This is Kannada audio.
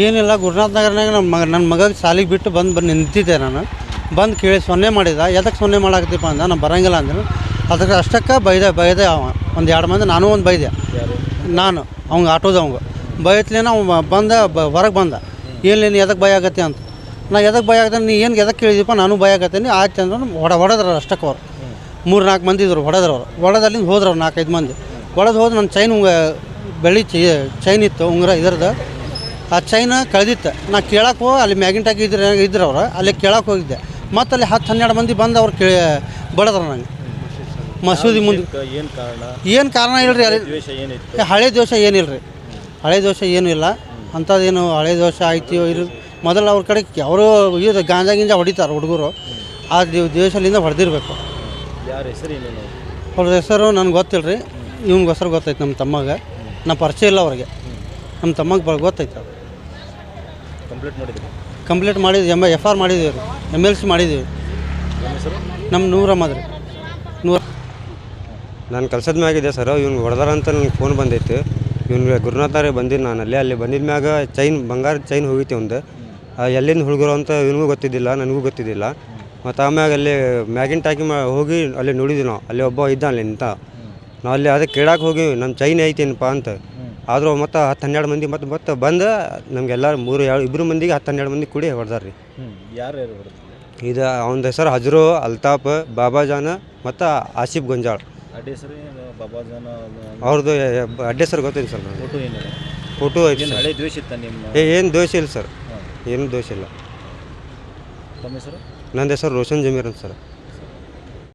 ಏನಿಲ್ಲ ಗುರುನಾಥ್ ನಗರ್ನಾಗ ನಮ್ಮ ಮಗ ನನ್ನ ಮಗಗೆ ಸಾಲಿಗೆ ಬಿಟ್ಟು ಬಂದು ಬಂದು ನಿಂತಿದ್ದೆ ನಾನು. ಬಂದು ಕೇಳಿ ಸೊನ್ನೆ ಮಾಡಿದ. ಎದಕ್ಕೆ ಸೊನ್ನೆ ಮಾಡಾಕತ್ತೀಪ ಅಂದ ನಾನು ಬರಂಗಿಲ್ಲ ಅಂದ್ರೆ ಅದಕ್ಕೆ ಅಷ್ಟಕ್ಕೆ ಬೈದೆ ಬೈದೆ ಅವ. ಒಂದು ಎರಡು ಮಂದಿ ನಾನು ಒಂದು ಬೈದೆ. ನಾನು. ಅವ್ಗೆ ಅವಂಗೆ. ಬೈತ್ಲೇನ ಅವ ಬಂದ ಹೊರಗೆ ಬಂದ. ಏನು ನೀನು ಎದಕ್ಕೆ ಭಯ ಆಗತ್ತೆ ಅಂತ. ನಾ ಎದಕ್ಕೆ ಭಯ ಆಗತ್ತೆ ನೀ ಏನು ಎದಕ್ಕೆ ಕೇಳಿದೀಪ ನಾನು ಭಯ ಆಗತ್ತೀನಿ. ಆಯ್ತು ಅಂದ್ರೆ ಹೊಡ ಹೊಡೆದ್ರ ಅಷ್ಟಕ್ಕೆ ಅವ್ರು. ಮೂರು ನಾಲ್ಕು ಮಂದಿ ಇದ್ರು ಹೊಡೆದ್ರು ಅವ್ರು. ಹೊಡೆದಲ್ಲಿಂದ ಹೋದ್ರು ಅವ್ರು ನಾಲ್ಕೈದು ಮಂದಿ. ಹೊಡೆದು ಹೋದ್ರೆ ನನ್ನ ಚೈನ್ ಬೆಳ್ಳಿ ಚೈನ್ ಇತ್ತು ಉಂಗುರ ಇದ್ರದ್ದು ಆ ಚೈನ್ ಕಳೆದಿತ್ತು. ನಾ ಕೇಳಕ್ಕೆ ಹೋಗಿ ಅಲ್ಲಿ ಮ್ಯಾಗಿಂಟಾಗಿ ಇದ್ರೆ ಇದ್ರ ಅವ್ರು. ಅಲ್ಲಿ ಕೇಳಕ್ಕೆ ಹೋಗಿದ್ದೆ. ಮತ್ತು ಅಲ್ಲಿ ಹತ್ತು ಹನ್ನೆರಡು ಮಂದಿ ಬಂದು ಅವ್ರು ಕೇಳಿ ಬಡದ್ರು ನಂಗೆ. ಮಸೂದಿ ಮುಂದೆ ಏನು ಕಾರಣ? ಏನು ಕಾರಣ ಇಲ್ಲರಿ ಅಲ್ಲಿ? ಹಳೆ ದೋಷ ಏನಿಲ್ಲರಿ ಹಳೆ ದೋಷ ಏನೂ ಇಲ್ಲ. ಅಂಥದ್ದೇನು ಹಳೆ ದೋಷ ಆಯ್ತು ಇಲ್ಲ. ಮೊದಲು ಅವ್ರ ಕಡೆ ಅವರು ಇದು ಗಾಂಜಾ ಗಿಂಜಾ ಹೊಡಿತಾರೆ ಹುಡುಗರು. ಆ ದಿವ್ ದೇಶದಿಂದ ಹೊಡೆದಿರ್ಬೇಕು. ಯಾರ ಹೆಸರು ಅವ್ರ? ಹೆಸರು ನನಗೆ ಗೊತ್ತಿಲ್ಲ ರೀ ಇವ್ನಿಗೆ ಹೆಸರು ಗೊತ್ತೈತೆ ನಮ್ಮ ತಮ್ಮಗೆ. ನಮ್ಮ ಪರಿಚಯ ಇಲ್ಲ ಅವ್ರಿಗೆ. ನಮ್ಮ ತಮ್ಮಗೆ ಬ ಗೊತ್ತೈತೆ ಕಂಪ್ಲೀಟ್ ಮಾಡಿದ್ರಿ ಕಂಪ್ಲೀಟ್ ಮಾಡಿದ್ವಿ ಎಂ ಎಫ್ ಆರ್ ಮಾಡಿದ್ದೀವಿ ರೀ ಎಂ ಎಲ್ ಸಿ ಮಾಡಿದ್ವಿ. ನಿಮ್ಮ ನಮ್ಮ ನೂರ ರೀ ನೂರ ನಾನು ಕಲ್ಸದ ಮ್ಯಾಗಿದೆ ಸರ್ ಇವ್ನು ಹೊಡೆದಾರ ಅಂತ ನನಗೆ ಫೋನ್ ಬಂದೈತೆ. ಇವ್ನಿಗೆ ಗುರುನಾಥಾರೆ ಬಂದಿದ್ದು ನಾನು ಅಲ್ಲೇ ಅಲ್ಲಿ ಬಂದಿದ್ದ ಮ್ಯಾಗ ಚೈನ್ ಬಂಗಾರ ಚೈನ್ ಹೋಗಿತ್ತು ಒಂದು ಎಲ್ಲಿಂದ ಹುಡುಗರು ಅಂತ ಇವನಿಗೂ ಗೊತ್ತಿದ್ದಿಲ್ಲ ನನಗೂ ಗೊತ್ತಿದ್ದಿಲ್ಲ. ಮತ್ತು ಆಮ್ಯಾಗ ಅಲ್ಲಿ ಮ್ಯಾಗಿನ ಟಾಕಿ ಮಾ ಹೋಗಿ ಅಲ್ಲಿ ನೋಡಿದ್ವಿ ನಾವು ಅಲ್ಲಿ ಒಬ್ಬ ಇದ್ದ ಅಲ್ಲಿ ನಿಂತ. ನಾವು ಅಲ್ಲಿ ಅದಕ್ಕೆ ಕೇಳಕ್ಕೆ ಹೋಗಿ ನಮ್ಮ ಚೈನ್ ಐತೇನಪ್ಪ ಅಂತ. ಆದರೂ ಮತ್ತೆ ಹತ್ತು ಹನ್ನೆರಡು ಮಂದಿ ಮತ್ತು ಮತ್ತೆ ಬಂದು ನಮಗೆಲ್ಲ ಮೂರು ಎರಡು ಇಬ್ಬರು ಮಂದಿಗೆ ಹತ್ತು ಹನ್ನೆರಡು ಮಂದಿ ಕೂಡಿ ಹೊಡೆದಾರ್ರಿ. ಯಾರು ಯಾರು ಇದು ಅವನ ಹೆಸರು ಹಜರು ಅಲ್ತಾಫ್ ಬಾಬಾಜಾನ ಮತ್ತು ಆಸಿಫ್ ಗೊಂಜಾಳ್. ಅವ್ರದ್ದು ಅಡ್ಡೆ ಸರ್ ಗೊತ್ತಿಲ್ಲ ಸರ್ ಫೋಟೋ ಐತಿ ಹಳೆ ದ್ವೇಷ ಇತ್ತ ನಿಮ್ಮ? ಏ ಏನು ದೋಷ ಇಲ್ಲ ಸರ್. ಏನು ದೋಷ ಇಲ್ಲ. ತಮ್ಮ ಹೆಸರು? ನನ್ನ ಹೆಸರು ರೋಷನ್ ಜಮೀರ್ ಅಂತ ಸರ್.